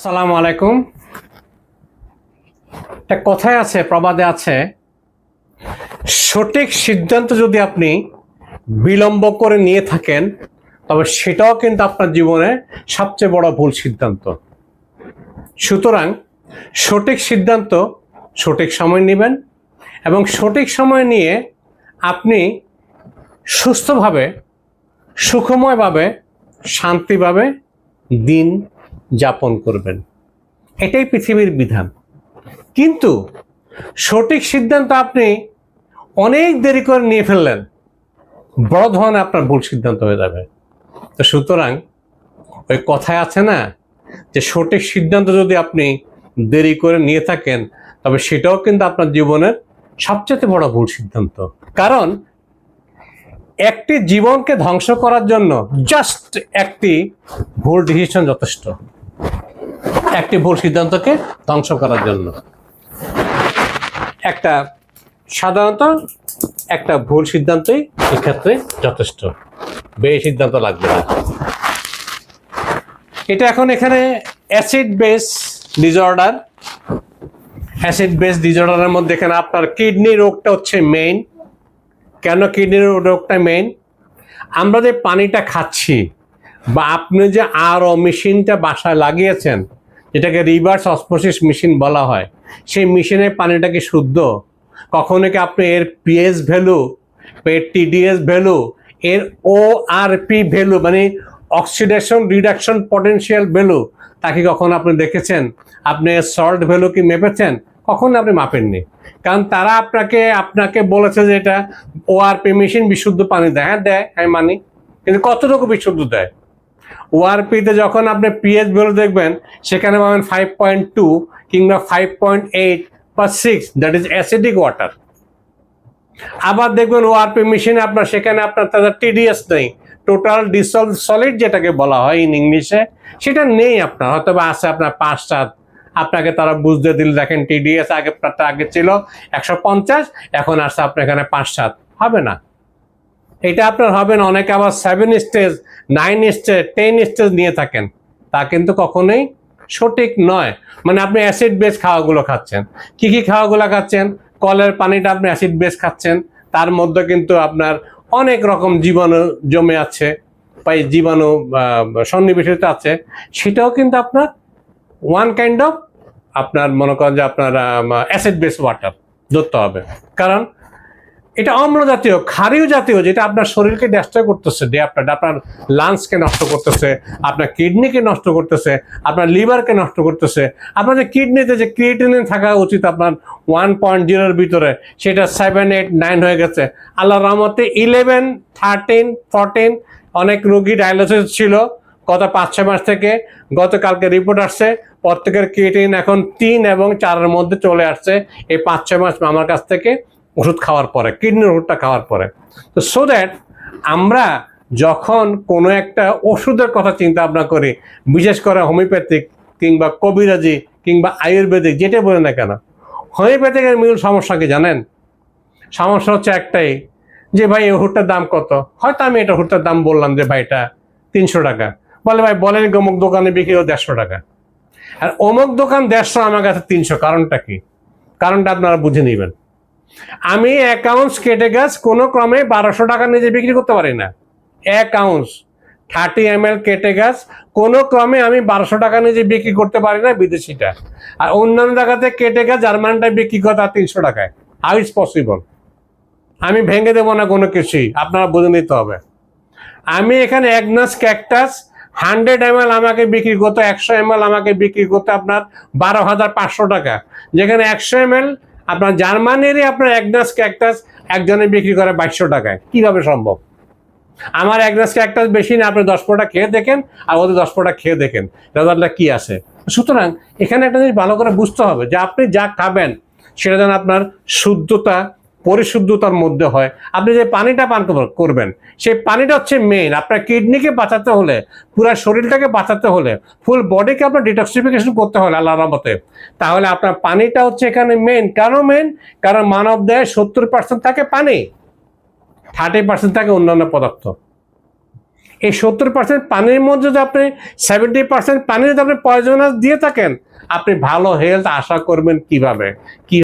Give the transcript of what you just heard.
আসসালামু আলাইকুম। একটা কথায় আছে, প্রবাদে আছে, সঠিক সিদ্ধান্ত যদি আপনি বিলম্ব করে নিয়ে থাকেন, তবে সেটাও কিন্তু আপনার জীবনে সবচেয়ে বড় ভুল সিদ্ধান্ত। সুতরাং সঠিক সিদ্ধান্ত সঠিক সময় নেবেন এবং সঠিক সময় নিয়ে আপনি সুস্থভাবে, সুখময়ভাবে, শান্তিভাবে দিন যাপন করবেন। এটাই পৃথিবীর বিধান। কিন্তু সঠিক সিদ্ধান্ত আপনি অনেক দেরি করে নিয়ে ফেললেন। বড় ধরনের আপনার ভুল সিদ্ধান্ত হয়ে যাবে। তো সুতরাং ওই কথায় আছে না যে সঠিক সিদ্ধান্ত যদি আপনি দেরি করে নিয়ে থাকেন, তবে সেটাও কিন্তু আপনার জীবনের সবচেয়ে বড় ভুল সিদ্ধান্ত। কারণ একটি জীবনকে ধ্বংস করার জন্য জাস্ট একটি ভুল ডিসিশন যথেষ্ট। একটি ভুল সিদ্ধান্তকে ধ্বংস করার জন্য। একটা সাধারণত একটা ভুল সিদ্ধান্তই এক্ষেত্রে যথেষ্ট। বে সিদ্ধান্ত লাগবে না। এটা এখন এখানে acid base disorder acid base ডিজঅর্ডারের মধ্যে এখানে আপনার কিডনি রোগটা হচ্ছে মেইন কেন কিডনির রোগটা মেইন আমরা যে পানিটা খাচ্ছি বা আপনি যে আরও মেশিনটা বাসায় লাগিয়েছেন, যেটাকে রিভার্স অসমোসিস মেশিন বলা হয়, সেই মেশিনের পানিটা কি শুদ্ধ? কখনো কি আপনি এর পিএস ভ্যালু এর টিডিএস ভ্যালু, এর ও আর পি ভ্যালু মানে অক্সিডেশন রিডাকশন পটেনশিয়াল ভ্যালু তাকে কখনো আপনি দেখেছেন? আপনি সল্ট ভ্যালু কি মেপেছেন? কখনো আপনি মাপেননি। কারণ তারা আপনাকে আপনাকে বলেছে যে এটা ওআরপি মেশিন বিশুদ্ধ পানি দেয় হ্যাঁ দেয়, আমি মানি। কিন্তু কতটুকু বিশুদ্ধ দেয়? ওআরপিতে যখন আপনি পিএইচ ভ্যালু দেখবেন, সেখানে পাবেন ফাইভ পয়েন্ট টু কিংবা ফাইভ পয়েন্ট এইট বা six that is acidic water আবার দেখবেন ওআরপি মেশিনে আপনার, সেখানে আপনার তাদের টিডিএস নেই। টোটাল ডিসলভ সলিড যেটাকে বলা হয় ইন ইংলিশে সেটা নেই আপনার। হয়তো বা আছে আপনার পাঁচ সাত আপনাকে তারা বুঝতে দিল, দেখেন টিডিএস আগে আগে ছিল একশো পঞ্চাশ, এখন আসছে আপনার এখানে পাঁচ সাত হবে না। এটা আপনার হবে না, অনেকে আবার seven stage nine stage ten stage নিয়ে থাকেন। তা কিন্তু কখনোই সঠিক নয়। মানে আপনি অ্যাসিড বেস খাওয়াগুলো খাচ্ছেন। কি কি খাওয়াগুলো খাচ্ছেন? কলের পানিটা আপনি অ্যাসিড বেস খাচ্ছেন। তার মধ্যে কিন্তু আপনার অনেক রকম জীবাণু জমে আছে, বা জীবাণু সন্নিবেশিত আছে। সেটাও কিন্তু আপনার ওয়ান কাইন্ড অফ আপনার মনে করেন যে আপনার অ্যাসিড বেস ওয়াটার ধরতে হবে। কারণ এটা অম্ল জাতীয় ক্ষারীয় জাতীয়, যেটা আপনার শরীরকে ডেস্ট্রয় করতেছে, যে আপনার আপনার লাংসকে নষ্ট করতেছে, আপনার কিডনিকে নষ্ট করতেছে, আপনার লিভারকে নষ্ট করতেছে। আপনার যে কিডনিতে যে ক্রিয়েটিনিন থাকা উচিত আপনার ওয়ান পয়েন্ট জিরোর ভিতরে, সেটা সেভেন এইট নাইন হয়ে গেছে। আল্লাহ রহমতে ইলেভেন থার্টিন ফোরটিন অনেক রোগী ডায়ালিসিস ছিল। গত পাঁচ, ছয় মাস থেকে গতকালকে রিপোর্ট আসছে। প্রত্যেকের ক্রিয়েটিন এখন তিন এবং চারের মধ্যে চলে আসছে। এই পাঁচ, ছয় মাস আমার কাছ থেকে ওষুধ খাওয়ার পরে, কিডনির ওষুধটা খাওয়ার পরে। তো সো দ্যাট আমরা যখন কোনো একটা ওষুধের কথা চিন্তা ভাবনা করি, বিশেষ করে হোমিওপ্যাথিক কিংবা কবিরাজি কিংবা আয়ুর্বেদিক, যেটা বলে না কেন, হোমিওপ্যাথিকের মূল সমস্যা কি জানেন? সমস্যা হচ্ছে একটাই, যে ভাই এই ওষুধটার দাম কত? হয়তো আমি এটা ওষুধটার দাম বললাম যে ভাই এটা তিনশো টাকা। বলে ভাই বলেন অমুক দোকানে বিক্রি হলো দেড়শো টাকা। আর অমুক দোকান দেড়শো, আমার কাছে তিনশো, কারণটা কি? কারণটা আপনারা বুঝে নেবেন। আমি এক আউন্স কেটে গাছ কোনো ক্রমে বারোশো টাকা নিজে বিক্রি করতে পারি না। এক আউন্স থার্টি এম এল কেটে গাছ কোনো ক্রমে আমি বারোশো টাকা নিজে বিক্রি করতে পারি না বিদেশিটা। আর অন্যান্য জায়গাতে কেটে গাছ জার্মানটা বিক্রি করে তার তিনশো টাকায়। হাউ ইজ পসিবল আমি ভেঙে দেবো না কোনো কিছুই, আপনারা বুঝে নিতে হবে। আমি এখানে একনাস ক্যাকটাস হান্ড্রেড এম আমাকে বিক্রি করতো, একশো এম আমাকে বিক্রি করতে আপনার বারো হাজার পাঁচশো টাকা। যেখানে একশো এম আপনার জার্মানের আপনার একনাস ক্যাকটাস একজনে বিক্রি করে বাইশশো টাকায়। কীভাবে সম্ভব? আমার একনাস ক্যাকটাস বেশি না, আপনি দশ পোটা খেয়ে দেখেন, আর ওদের দশ পোটা খেয়ে দেখেন রেজাল্টটা কি আছে? সুতরাং এখানে একটা জিনিস ভালো করে বুঝতে হবে যে আপনি যা খাবেন, সেটা যেন আপনার শুদ্ধতা পরিশুদ্ধতার মধ্যে হয়। আপনি যে পানিটা পান করবেন, সেই পানিটা হচ্ছে মেইন আপনার কিডনিকে বাঁচাতে হলে, পুরো শরীরটাকে বাঁচাতে হলে ফুল বডিকে আপনার ডিটক্সিফিকেশন করতে হলে আল্লাহ রহমতে। তাহলে আপনার পানিটা হচ্ছে এখানে মেইন কেন মেইন কারণ মানব দেহে সত্তর পার্সেন্ট থাকে পানি থার্টি পার্সেন্ট থাকে অন্যান্য পদার্থ। এই সত্তর পার্সেন্ট পানির মধ্যে যদি আপনি সেভেন্টি পার্সেন্ট পানি যদি আপনি পয়জনাস দিয়ে থাকেন, আপনি ভালো হেলথ আশা করবেন কীভাবে? কি